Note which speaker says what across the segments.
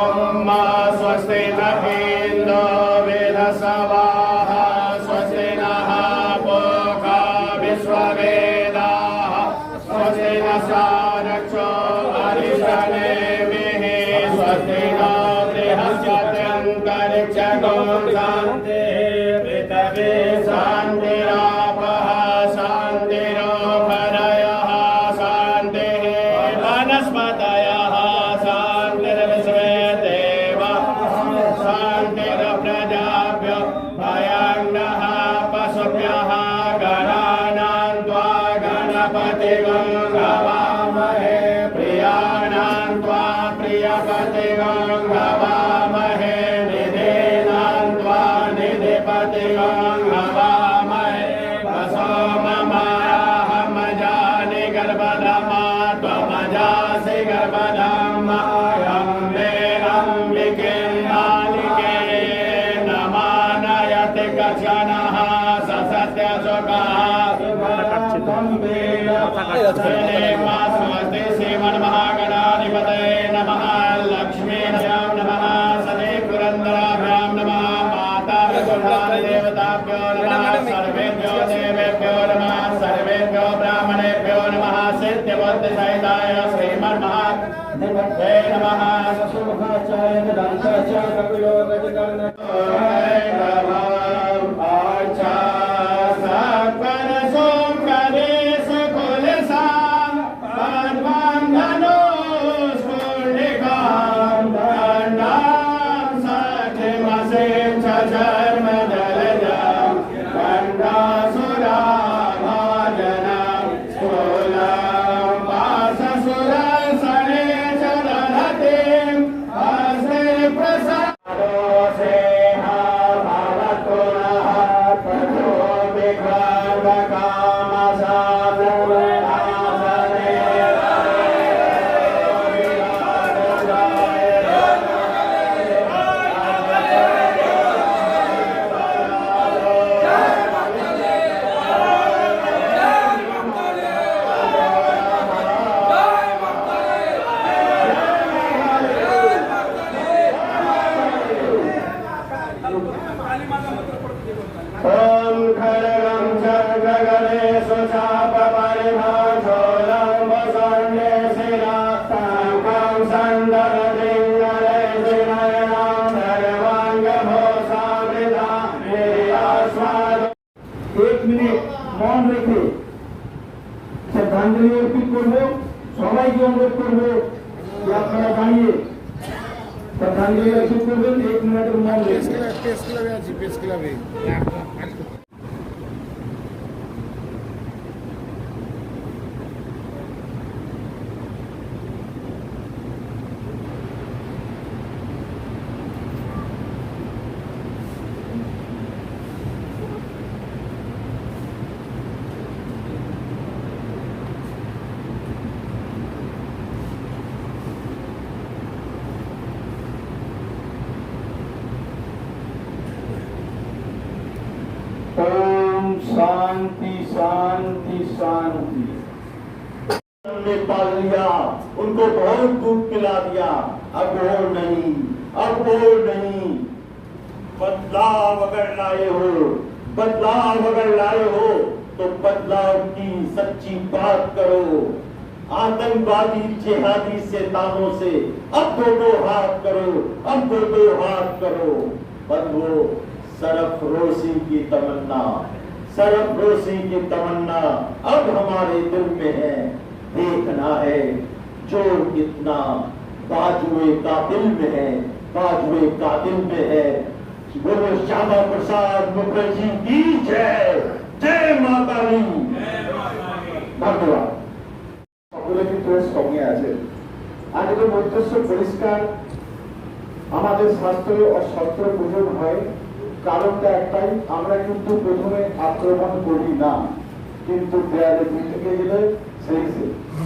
Speaker 1: ओम स्वस्ति लहेन्द्र वेदसवाः स्वस्ति नः पोका विश्ववेदाः, स्वस्ति नक्षो हरिषणेभिः स्वस्ति न बृहस्पत्यन्तरिक्षगो शान्ति पृथवे शान्तिरापः शान्तिरो भरयः शान्तिः वनस्पतय
Speaker 2: মন রেখে শ্রদ্ধাঞ্জলি অর্পিত করব সবাইকে অনুরোধ করব যে আপনারা দাঁড়িয়ে শ্রদ্ধাঞ্জলি অর্পিত করবেন এক মিনিটের মন রেখে
Speaker 3: প্রেস ক্লাবে আছি প্রেস
Speaker 4: लिया उनको बहुत दूध पिला दिया। अब वो नहीं, अब वो नहीं। बदलाव अगर लाए हो, बदलाव अगर लाए हो तो बदलाव की सच्ची बात करो। आतंकवादी जिहादी शैतानों से अब दो दो हाथ करो अब दो दो हाथ करो। बंधो सरफरोशी की तमन्ना, सरफ रोशी की तमन्ना अब हमारे दिल में है। देखना है जोर कितना बाजुए का दिल में है बाजुए का दिल में है बोलो श्यामा प्रसाद मुखर्जी की जय जय माता दी
Speaker 2: ধন্যবাদ সকলে কিন্তু এর সঙ্গে আছে আজকের উদ্দেশ্য পরিষ্কার আমাদের শাস্ত্রে ও শস্ত্র পূজন হয় কারণটা একটাই আমরা কিন্তু প্রথমে আক্রমণ করি না কিন্তু দেয়ালে দুই থেকে গেলে সেই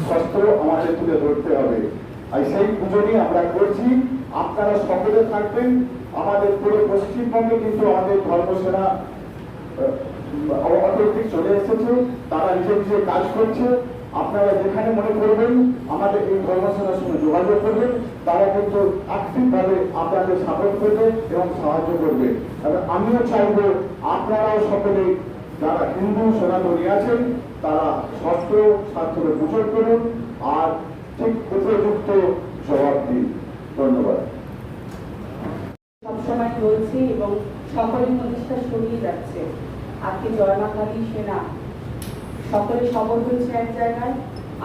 Speaker 2: শস্ত্র আমাদের তুলে ধরতে হবে। আর সেই পূজনই আমরা করছি। আপনারা সকলে থাকবেন। আমাদের পুরো পশ্চিমবঙ্গে কিন্তু আমাদের ধর্মসেনা অটোমেটিক চলে এসেছে। তারা নিজে নিজে কাজ করছে। আপনারা যেখানে মনে করবেন, আমাদের এই ধর্মসেনার সঙ্গে যোগাযোগ করবেন তারা কিন্তু আর্থিকভাবে আপনাদের সাপোর্ট করবে এবং সাহায্য করবে। এবং আমিও চাইব আপনারাও সকলে, যারা হিন্দু সনাতনী আছেন তারা শস্ত্র শাস্ত্রে পুজো করুন আর ঠিক উপযুক্ত জবাব দিন। ধন্যবাদ।
Speaker 5: সবসময় রয়েছে এবং সকলের সরিয়ে যাচ্ছে। আজকে সেনা সকলে সবল হয়েছে এক জায়গায়।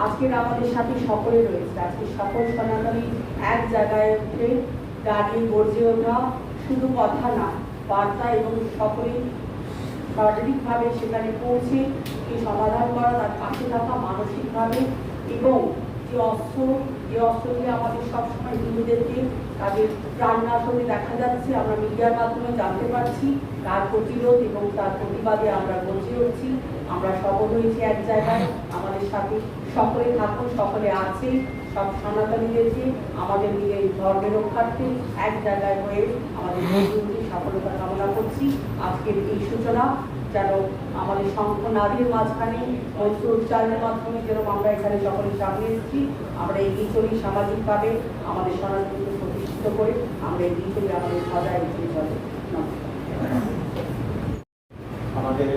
Speaker 5: আজকের আমাদের সাথে সকলে রয়েছে। আজকে সকল সনাতনী এক জায়গায় উঠে দাঁড়িয়ে গর্জে ওঠা শুধু কথা না, বার্তা এবং সকলেই শারীরিকভাবে সেখানে পৌঁছে এই সমাধান করা তার পাশে থাকা মানসিকভাবে এবং যে অস্ত্র যে অস্ত্র দিয়ে আমাদের সবসময় হিন্দুদেরকে তাদের প্রাণনাশনে দেখা যাচ্ছে, আমরা মিডিয়ার মাধ্যমে জানতে পারছি, তার প্রতিরোধ এবং তার প্রতিবাদে আমরা গর্জে উঠছি। আমরা সফল হয়েছি এক জায়গায়। আমাদের সাথে সকলে থাকুন, সকলে আছে। সব সনাতনীদেরকে আমাদের নিয়ে এই ধর্মের রক্ষার্থে এক জায়গায় হয়ে আমাদের গর্জে সফলতা কামনা করছি। আজকের এই সূচনা যেন আমাদের শঙ্খ নারীর মাঝখানে মন্ত্র উচ্চারণের মাধ্যমে যেরকম আমরা এখানে সকলে সামনে এসেছি আমরা এগিয়ে চলি সামাজিকভাবে আমাদের সনাতনকে প্রতিষ্ঠিত করে আমরা এগিয়ে চলি আমাদের সদায় এগিয়ে চলে।
Speaker 6: আমাদের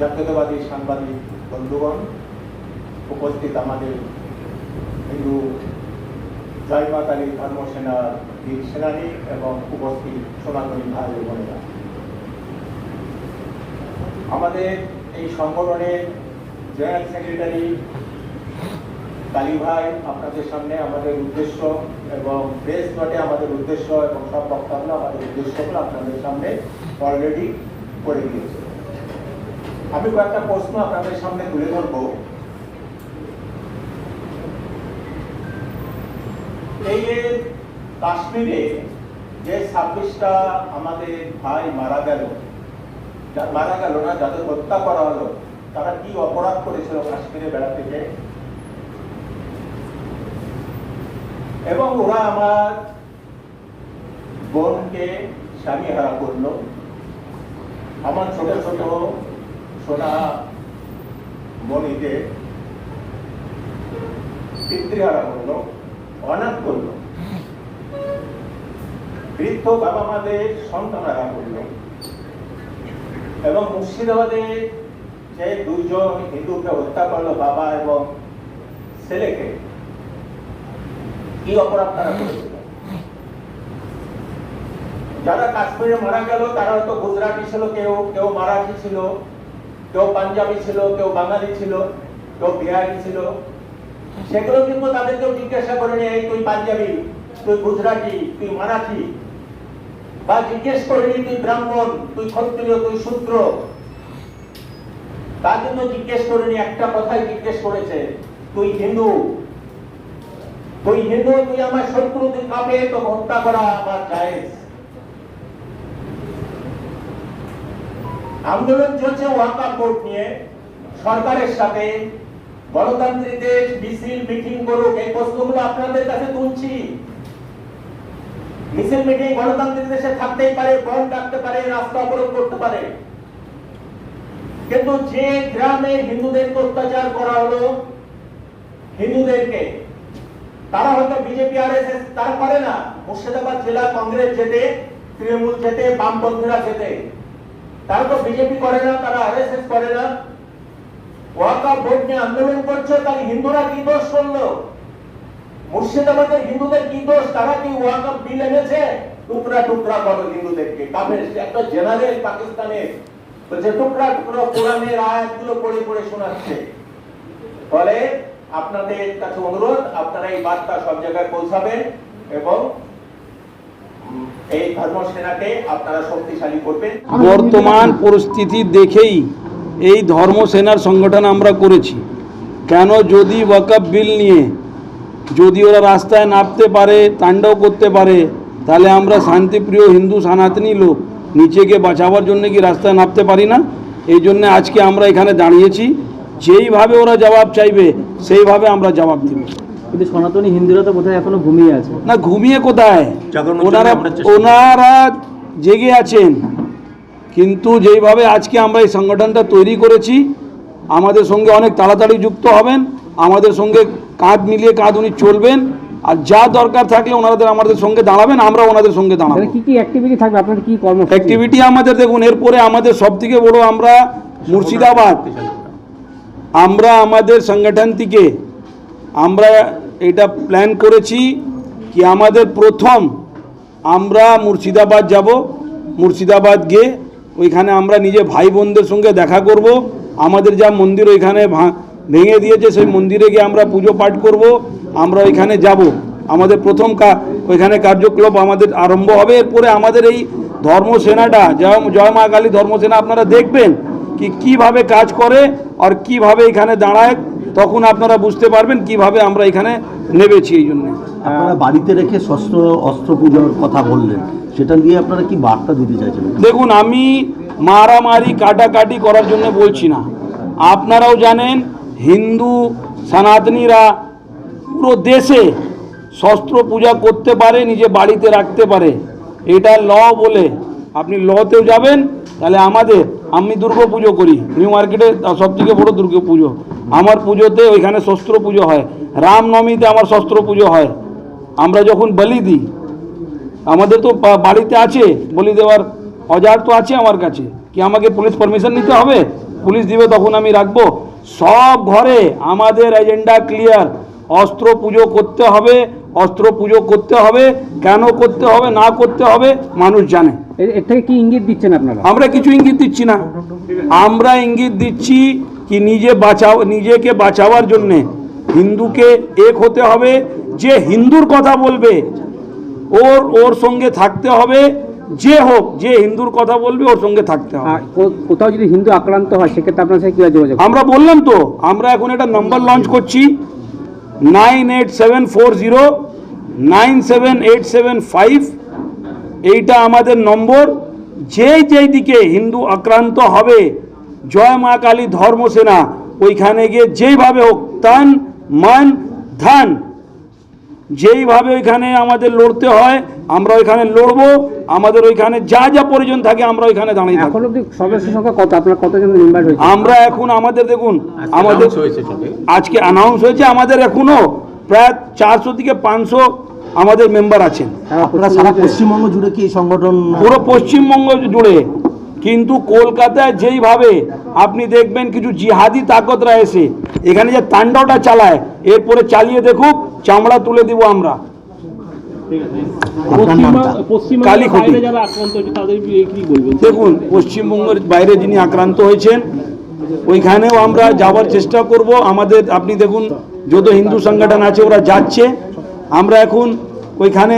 Speaker 6: জাতীয়তাবাদী সাংবাদিক বন্ধুগণ উপস্থিত আমাদের জয় মাতালী ধর্ম সেনার বীর সেনানী এবং উপস্থিত সনাতনী ভাই বোনেরা। আমাদের এই সংগঠনের জেনারেল সেক্রেটারি কালী ভাই আপনাদের সামনে আমাদের উদ্দেশ্য এবং প্রেস নোটে আমাদের উদ্দেশ্য এবং সব বক্তব্য আমাদের উদ্দেশ্যগুলো আপনাদের সামনে অলরেডি করে দিয়েছে। আমি কয়েকটা প্রশ্ন আপনাদের সামনে তুলে ধরব। এই কাশ্মীরে যে ছাব্বিশটা আমাদের ভাই মারা গেল মারা গেল না, যাদের হত্যা করা হলো, তারা কি অপরাধ করেছিল কাশ্মীরে বেড়াতে যেয়ে এবং ওরা আমার বোনকে স্বামী হারা করল। আমার ছোট ছোট সোনা মনিকে পিতৃহারা করল। অনাথ করল। বৃদ্ধ বাবা মাদের সন্তান হারা করল। এবং মুর্শিদাবাদে যে দুইজন হিন্দুকে হত্যা করল বাবা এবং ছেলেকে, কি অপরাধ তারা করেছিল? যারা কাশ্মীরে মারা গেল, তারা হয়তো গুজরাটি ছিল, কেউ কেউ মারাঠি ছিল, কেউ পাঞ্জাবি ছিল, কেউ বাঙালি ছিল, কেউ বিহারি ছিল। সেগুলো কিন্তু তাদেরকেও জিজ্ঞাসা করেনি এই তুই পাঞ্জাবি, তুই গুজরাটি, তুই মারাঠি? বা জিজ্ঞেস করেনি তুই ব্রাহ্মণ, তুই ক্ষত্রিয়, তুই শূদ্র? তা কিন্তু জিজ্ঞেস করেনি একটা কথাই জিজ্ঞেস করেছে, তুই হিন্দু? তুই হিন্দু, তুই আমার শত্রু তুই কাপে তো হত্যা করা আমার জায়েজ। আন্দোলন চলছে ওয়াকা কোর্ট নিয়ে, সরকারের সাথে গণতান্ত্রিক দেশ, মিছিল, মিটিং করুক, এই প্রশ্নগুলো আপনাদের কাছে তুলছি। মিছিল, মিটিং গণতান্ত্রিক দেশে থাকতেই পারে বন ডাকতে পারে, রাস্তা অবরোধ করতে পারে। কিন্তু যে গ্রামে হিন্দুদেরকে অত্যাচার করা হলো, হিন্দুদেরকে, তারা হয়তো বিজেপি আর এস এস তারা করে না। মুর্শিদাবাদ জেলা, কংগ্রেস যেতে তৃণমূল যেতে বামপন্থীরা যেতে তারা তো বিজেপি করে না, তারা আর এস এস করে না। ওয়াকা আন্দোলন করছে হিন্দুরা কি দোষ করল? মুর্শিদাবাদের হিন্দুদের কি দোষ? তারা কি বিল এনেছে? টুকরা টুকরা করো হিন্দুদেরকে। কাফের একটা জেনারেল পাকিস্তানের। সব জায়গায় এবং এই আপনারা শক্তিশালী
Speaker 7: বর্তমান পরিস্থিতি দেখেই এই ধর্ম সেনার সংগঠন আমরা করেছি। কেন যদি ওয়াকআপ বিল নিয়ে যদি ওরা রাস্তায় নামতে পারে তাণ্ডব করতে পারে তাহলে আমরা শান্তিপ্রিয় হিন্দু সনাতনী লোক নিচেকে বাঁচাবার জন্য কি রাস্তায় নামতে পারি না? এই জন্য আজকে আমরা এখানে দাঁড়িয়েছি। যেইভাবে ওরা জবাব চাইবে সেইভাবে আমরা জবাব দেব।
Speaker 8: কিন্তু সনাতনী হিন্দুরা তো কোথায় এখনও ঘুমিয়ে আছে।
Speaker 7: না ঘুমিয়ে কোথায়? ওনারা ওনারা জেগে আছেন। কিন্তু যেইভাবে আজকে আমরা এই সংগঠনটা তৈরি করেছি আমাদের সঙ্গে অনেক তাড়াতাড়ি যুক্ত হবেন আমাদের সঙ্গে কাঁধ মিলিয়ে কাঁধ উনি চলবেন আর যা দরকার থাকলে ওনাদের আমাদের সঙ্গে দাঁড়াবেন আমরা ওনাদের সঙ্গে দাঁড়াবো।
Speaker 8: কি কি অ্যাক্টিভিটি থাকবে? আপনাদের কি কর্ম
Speaker 7: অ্যাক্টিভিটি আমাদের দেখুন এরপরে আমাদের সব থেকে বড় আমরা মুর্শিদাবাদ। আমরা আমাদের সংগঠন থেকে আমরা এটা প্ল্যান করেছি কি আমাদের প্রথম আমরা মুর্শিদাবাদ যাব মুর্শিদাবাদ গিয়ে ওইখানে আমরা নিজে ভাই বোনদের সঙ্গে দেখা করব। আমাদের যা মন্দির ওইখানে ভেঙে দিয়েছে, সেই মন্দিরে গিয়ে আমরা পুজো পাঠ করব। আমরা ওইখানে যাব। আমাদের প্রথম ওইখানে কার্যকলাপ আমাদের আরম্ভ হবে। এরপরে আমাদের এই ধর্মসেনাটা, জয় জয় মা কালী ধর্মসেনা আপনারা দেখবেন, কি, কীভাবে কাজ করে আর কীভাবে এখানে দাঁড়ায়। তখন আপনারা বুঝতে পারবেন কীভাবে আমরা এখানে নেবেছি এই জন্য।
Speaker 9: আপনারা বাড়িতে রেখে শস্ত্র অস্ত্র পুজোর কথা বললেন সেটা দিয়ে আপনারা কি বার্তা দিতে চাইছেন
Speaker 7: দেখুন আমি মারামারি কাটাকাটি করার জন্য বলছি না। আপনারাও জানেন হিন্দু সনাতনীরা পুরো দেশে শস্ত্র পূজা করতে পারে নিজে বাড়িতে রাখতে পারে। এটা ল বলে। আপনি লতেও যাবেন তাহলে আমাদের আমি দুর্গা পুজো করি নিউ মার্কেটে সব থেকে বড়ো দুর্গা পুজো। আমার পুজোতে ওইখানে শস্ত্র পুজো হয়। রামনবমীতে আমার শস্ত্র পুজো হয়। আমরা যখন বলি দিই, আমাদের তো বাড়িতে আছে, বলি দেওয়ার অজার তো আছে আমার কাছে। কি আমাকে পুলিশ পারমিশন নিতে হবে? পুলিশ দিবে তখন আমি রাখব। সব ঘরে আমাদের এজেন্ডা ক্লিয়ার অস্ত্র পুজো করতে হবে, অস্ত্র পুজো করতে হবে, কেন করতে হবে, না করতে হবে, মানুষ জানে।
Speaker 8: এর এর থেকে কি ইঙ্গিত দিচ্ছেন আপনারা?
Speaker 7: আমরা কিছু ইঙ্গিত দিচ্ছি না। আমরা ইঙ্গিত দিচ্ছি কি নিজে বাঁচাও নিজেকে বাঁচাবার জন্যে। হিন্দুকে এক হতে হবে যে হিন্দুর কথা বলবে ওর ওর সঙ্গে থাকতে হবে যে হোক যে হিন্দুর কথা বলবে ওর সঙ্গে থাকতে হবে।
Speaker 8: কোথাও যদি হিন্দু আক্রান্ত হয় সেক্ষেত্রে আপনার সাথে কীভাবে যোগাযোগ?
Speaker 7: আমরা বললাম তো আমরা এখন একটা নম্বর লঞ্চ করছি। Nine eight seven four zero nine seven eight seven five এইটা আমাদের নম্বর। যেই যেই দিকে হিন্দু আক্রান্ত হবে জয় মা কালী ধর্মসেনা ওইখানে গিয়ে যেইভাবে হোক তান মান ধান যেইভাবে ওইখানে আমাদের লড়তে হয় আমরা ওইখানে লড়বো আমাদের ওইখানে যা যা প্রয়োজন থাকে আমরা ওইখানে দাঁড়িয়ে থাকব।
Speaker 8: এখন অব্দি সদস্য সংখ্যা কত? আপনার কতজন মেম্বার হয়েছে?
Speaker 7: আমরা এখন আমাদের দেখুন আমাদের আজকে অ্যানাউন্স হয়েছে আমাদের এখনও প্রায় চারশো থেকে পাঁচশো আমাদের মেম্বার আছেন।
Speaker 9: আপনারা সারা পশ্চিমবঙ্গ জুড়ে কি এই সংগঠন
Speaker 7: পুরো পশ্চিমবঙ্গ জুড়ে। কিন্তু কলকাতায় যেইভাবে আপনি দেখবেন কিছু জিহাদি তাকতরা এসে এখানে যে তাণ্ডবটা চালায় এরপরে চালিয়ে দেখুক চামড়া তুলে দিব আমরা। দেখুন পশ্চিমবঙ্গের বাইরে যিনি আক্রান্ত হয়েছেন ওইখানেও আমরা যাওয়ার চেষ্টা করব। আমাদের আপনি দেখুন যত হিন্দু সংগঠন আছে ওরা যাচ্ছে। আমরা এখন ওইখানে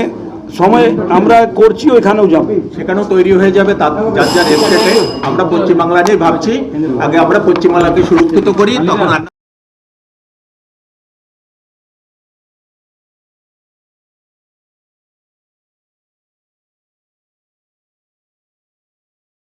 Speaker 7: সময় আমরা করছি, ওইখানেও যাব।
Speaker 6: সেখানেও তৈরি হয়ে যাবে তার যার যার স্টেটে আমরা পশ্চিমবাংলা নিয়ে ভাবছি। আগে আমরা পশ্চিমবাংলাকে সুরক্ষিত করি, তখন